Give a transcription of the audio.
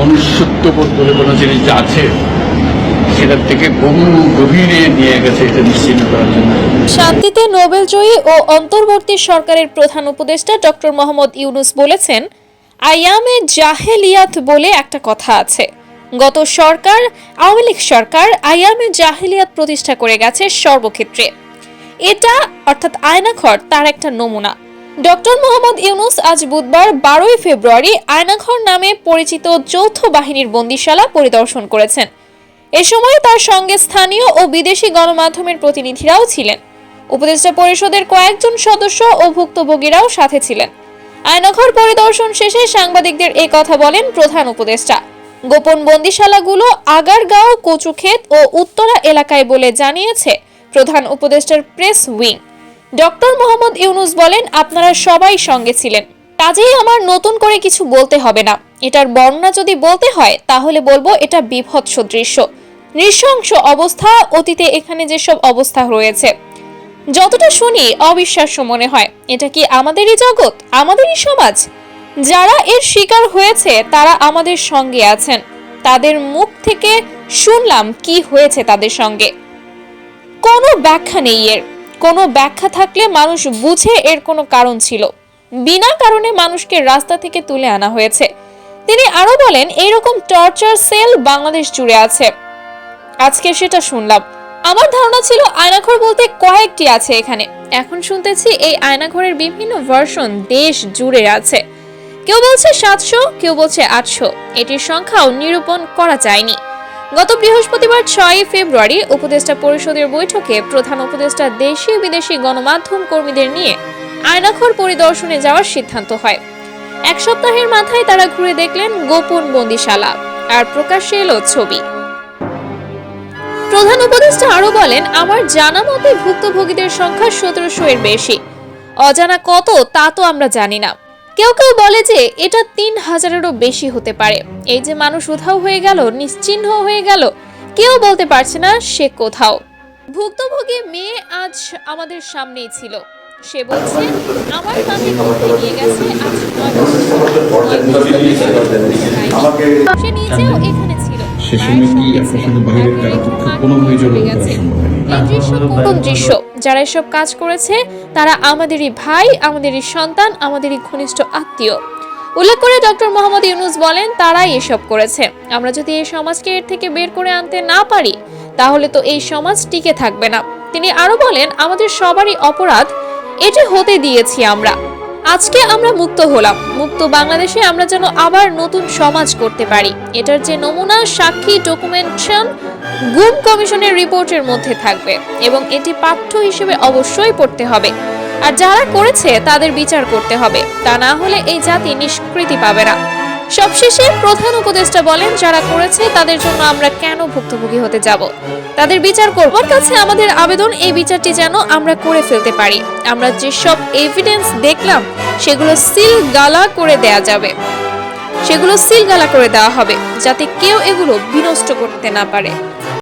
মনুষ্যত্ববোধ বলে কোনো জিনিস আছে, সেটার থেকে বহু গভীরে নিয়ে গেছে এটা নিশ্চিন্ন করার জন্য। শান্তিতে নোবেলজয়ী ও অন্তর্বর্তী সরকারের প্রধান উপদেষ্টা ডক্টর মোহাম্মদ ইউনুস বলেছেন, আয়ামে জাহেলিয়াত বলে একটা কথা আছে। গত সরকার, আওয়ামী লীগ সরকার আয়ামে জাহেলিয়াত প্রতিষ্ঠা করে গেছে সর্বক্ষেত্রে। এটা অর্থাৎ আয়নাঘর, তার একটা নমুনা। ডক্টর মোহাম্মদ ইউনুস আজ বুধবার বারোই ফেব্রুয়ারি আয়নাঘর নামে পরিচিত যৌথ বাহিনীর বন্দিশালা পরিদর্শন করেছেন। এ সময় তার সঙ্গে স্থানীয় ও বিদেশি গণমাধ্যমের প্রতিনিধিরাও ছিলেন। উপদেষ্টা পরিষদের কয়েকজন সদস্য ও ভুক্তভোগীরাও সাথে ছিলেন। আয়নাঘর পরিদর্শন শেষে সাংবাদিকদের এ কথা বলেন প্রধান উপদেষ্টা। গোপন বন্দিশালাগুলো আগারগাঁও, কচুক্ষেত ও উত্তরা এলাকায় বলে জানিয়েছে প্রধান উপদেষ্টার press wing. Doctor Mohammad Yunus বলেন, আপনারা সবাই সঙ্গে ছিলেন। কাজেই আমার নতুন করে কিছু বলতে হবে না। এটার বর্ণনা যদি বলতে হয়, তাহলে বলব এটা বিভৎস দৃশ্য। নৃশংস অবস্থা, অতীতে এখানে যেসব অবস্থা রয়েছে। যতটা শুনি, অবিশ্বাস্য মনে হয়। এটা কি আমাদেরই জগৎ? আমাদেরই সমাজ? যারা এর শিকার হয়েছে, তারা আমাদের সঙ্গে আছেন। তাদের মুখ থেকে শুনলাম কি হয়েছে তাদের সঙ্গে। কোনো ব্যাখ্যা নেই এর। কোনো ব্যাখ্যা থাকলে মানুষ বুঝে এর কোনো কারণ ছিল। বিনা কারণে মানুষকে রাস্তা থেকে তুলে আনা হয়েছে। তিনি আরও বলেন, এইরকম টর্চার সেল বাংলাদেশ জুড়ে আছে। আজকে সেটা শুনলাম। আমার ধারণা ছিল আয়নাঘর বলতে কয়েকটি আছে এখানে। এখন শুনতেছি এই আয়নাঘরের বিভিন্ন ভার্সন দেশ জুড়ে আছে। কেউ বলছে সাতশো, কেউ বলছে আটশো। এটির সংখ্যাও নিরূপণ করা যায়নি। গত বৃহস্পতিবার ছয়ই ফেব্রুয়ারি উপদেষ্টা পরিষদের বৈঠকে প্রধান উপদেষ্টা দেশি বিদেশি গণমাধ্যম কর্মীদের নিয়ে আয়নাখর পরিদর্শনে যাওয়ার সিদ্ধান্ত হয়। এক সপ্তাহের মাথায় তারা ঘুরে দেখলেন গোপন বন্দিশালা আর প্রকাশ্যে এলো ছবি। প্রধান উপদেষ্টা আরও বলেন, আমার জানা মতে ভুক্তভোগীদের সংখ্যা সতেরোশো এর বেশি। অজানা কত তা তো আমরা জানি না। কেউ কেউ বলে যে এটা তিন হাজারেরও বেশি হতে পারে। এই যে মানুষ উধাও হয়ে গেল নিশ্চিহ্ন হয়ে গেল কেউ বলতে পারছে না সে কোথাও। ভুক্তভোগী মেয়ে আজ আমাদের সামনেই ছিল। সে বলছে আমার মাকে ঘুরতে নিয়ে গেছে আজ সে নিজেও এখানে ছিল। সে সময় কি আপনার বাইরের করুণ দৃশ্য। যারা এসব কাজ করেছে, তারা আমাদেরই ভাই, আমাদেরই সন্তান, আমাদেরই ঘনিষ্ঠ আত্মীয়। উল্লেখ করে ডক্টর মোহাম্মদ ইউনুস বলেন, তারাই এসব করেছে। আমরা যদি এই সমাজকে এর থেকে বের করে আনতে না পারি, তাহলে তো এই সমাজ টিকে থাকবে না। তিনি আরও বলেন, আমাদের সবারই অপরাধ, এটি হতে দিয়েছি আমরা। আজকে আমরা মুক্ত হলাম। মুক্ত বাংলাদেশে আমরা যেন আবার নতুন সমাজ করতে পারি। এটার যে নমুনা, সাক্ষী ডকুমেন্টেশন গুম কমিশনের রিপোর্টের মধ্যে থাকবে এবং এটি পাঠ্য হিসেবে অবশ্যই পড়তে হবে। আর যারা করেছে, তাদের বিচার করতে হবে। তা না হলে এই জাতি নিষ্কৃতি পাবে না। সবশেষে প্রধান উপদেষ্টা বলেন, যারা করেছে, তাদের জন্য আমরা কেন ভুক্তভোগী হতে যাব? তাদের বিচার করব। কাছে আমাদের আবেদন, এই বিচারটি যেন আমরা করে ফেলতে পারি। আমরা যেসব এভিডেন্স দেখলাম, সেগুলো সিল গালা করে দেয়া যাবে। সেগুলো সিল গালা করে দেওয়া হবে, যাতে কেউ এগুলো বিনষ্ট করতে না পারে।